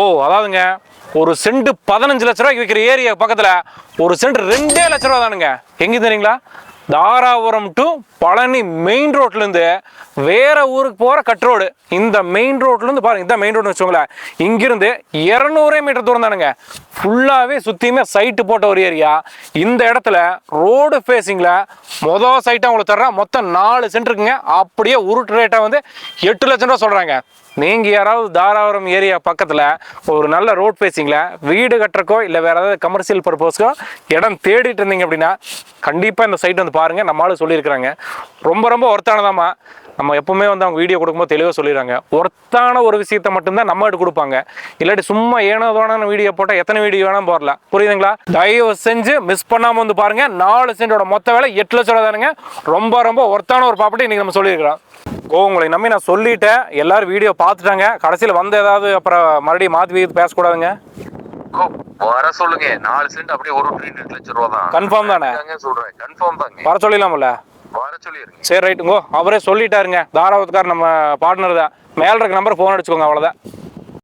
ஓ அதாவதுங்க ஒரு சென்ட் பதினஞ்சு லட்ச ரூபாய்க்கு விற்கிற ஏரியா பக்கத்தில் ஒரு சென்ட் ரெண்டே லட்ச ரூபா தானுங்க. எங்க தெரியுங்களா? தாராபுரம் டு பழனி மெயின் ரோட்லேருந்து வேற ஊருக்கு போற கட் ரோடு இந்த மெயின் ரோட்லேருந்து பாருங்க இந்த மெயின் ரோடு வச்சுக்கோங்களேன். இங்கிருந்து இரநூறே மீட்டர் தூரம் தானுங்க. ஃபுல்லாகவே சுற்றியுமே சைட்டு போட்ட ஒரு ஏரியா இந்த இடத்துல ரோடு ஃபேஸிங்கில் மொதல் சைட்டாக உங்களுக்கு தர்றேன். மொத்தம் நாலு சென்ட் இருக்குங்க. அப்படியே உருட்டு ரேட்டாக வந்து எட்டு லட்சம் ரூபா சொல்கிறாங்க நீங்கள் யாராவது தாராபுரம் ஏரியா பக்கத்தில் ஒரு நல்ல ரோட் ஃபேஸிங்கில் வீடு கட்டுறக்கோ இல்லை வேறு ஏதாவது கமர்ஷியல் பர்பஸ்க்கோ இடம் தேடிட்டு இருந்தீங்க அப்படின்னா கண்டிப்பாக இந்த சைட் வந்து பாருங்கள் நம்மளால சொல்லியிருக்கிறாங்க. ரொம்ப ரொம்ப ஒர்த்தானதாம்மா நம்ம எப்பவுமே வந்து அவங்க வீடியோ கொடுக்கும்போது தெளிவாக சொல்லிடுறாங்க. ஒர்த்தான ஒரு விஷயத்த மட்டும்தான் நம்ம எடுத்து கொடுப்பாங்க. இல்லாட்டி சும்மா ஏனோ தோணான வீடியோ போட்டால் எத்தனை வீடியோ வேணாலும் போடலாம். புரியுதுங்களா? தயவு செஞ்சு மிஸ் பண்ணாமல் வந்து பாருங்க. நாலு சென்டோட மொத்த வேலை எட்டு லட்சம் ரூபா தானுங்க. ரொம்ப ரொம்ப ஒர்த்தான ஒரு ப்ராப்பர்ட்டி இன்னைக்கு நம்ம சொல்லியிருக்கிறோம். ஓ உங்களை நம்பி நான் சொல்லிட்டேன். எல்லாரும் வீடியோ பார்த்துட்டாங்க. கடைசியில் வந்து ஏதாவது அப்புறம் மறுபடியும் மாற்றி பேசக்கூடாதுங்க. வர சொல்லுங்க. நாலு சென்ட் அப்படியே ஒரு லட்சம் ரூபா தான். Confirm தானே? சொல்றேன். கன்ஃபார்ம் தாங்க. வர சொல்லிடலாம்ல? சரி ரைட்டுங்கோ. அவரே சொல்லிட்டாருங்க. தாராபத்துக்கார் நம்ம பார்ட்னர் தான். மேல இருக்க நம்பர் ஃபோன் அடிச்சுக்கோங்க அவ்வளோதான்